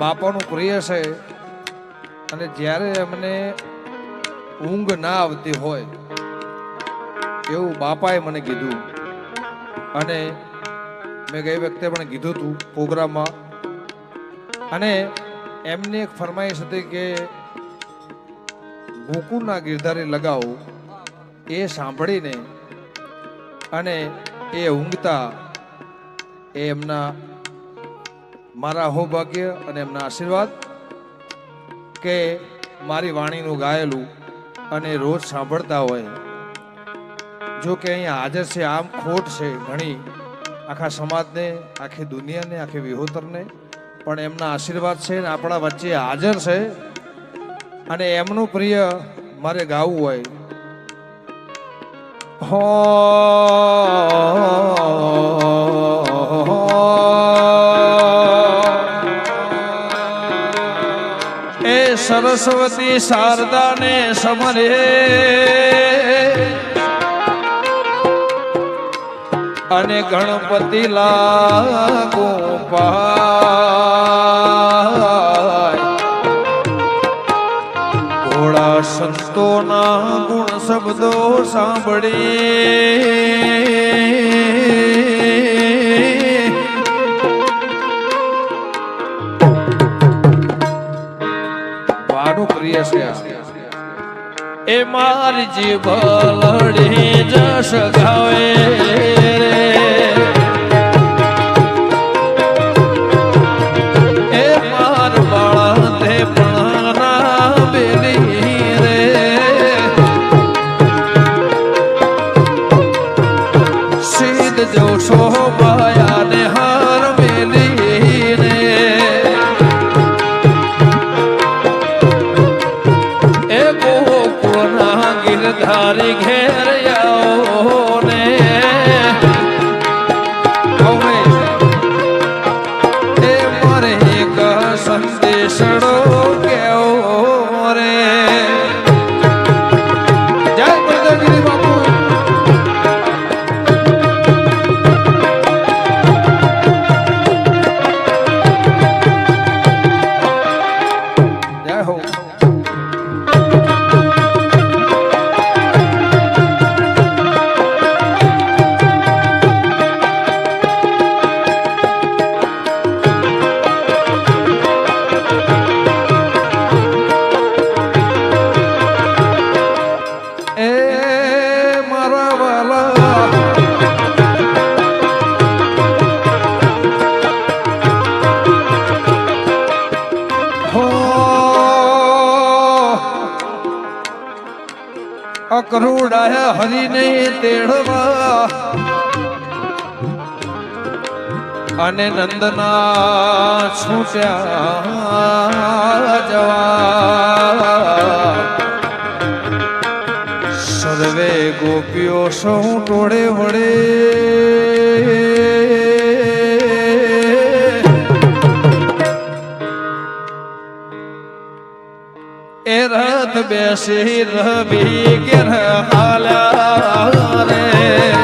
બાપાનું પ્રિય છે. અને જ્યારે અમને ઊંઘ ના આવતી હોય, એવું બાપાએ મને કીધું. અને મેં ગઈ વખતે પણ કીધું હતું પ્રોગ્રામમાં. અને એમની એક ફરમાઈશ હતી કે, ગોકુળના ગિરધારે લગાવો, એ સાંભળીને અને એ ઊંઘતા એ એમના મારા હોભાગ્ય અને એમના આશીર્વાદ કે મારી વાણીનું ગાયેલું અને રોજ સાંભળતા હોય. જો કે અહીંયા હાજર છે, આમ ખોટ છે ઘણી. આખા સમાજને, આખી દુનિયાને, આખી વિહોતરને. પણ એમના આશીર્વાદ છે ને આપણા વચ્ચે હાજર છે. અને એમનું પ્રિય મારે ગાવું હોય. હો સરસ્વતી શારદાને સમરે. અને ગણપતિ લાગુ ભોળા સંતોના ગુણ શબ્દો સાંભળી. એ મારી જીભ લડી જશ ગાવે રે. ગિરધારી ઘેર આવો. અકરુડા હરિને તેડવા. અને નંદના છૂટ્યા જવા. સર્વે ગોપીઓ સૌ ટોળે વળે. રથ બેસી રવિ ગેર હાલા રે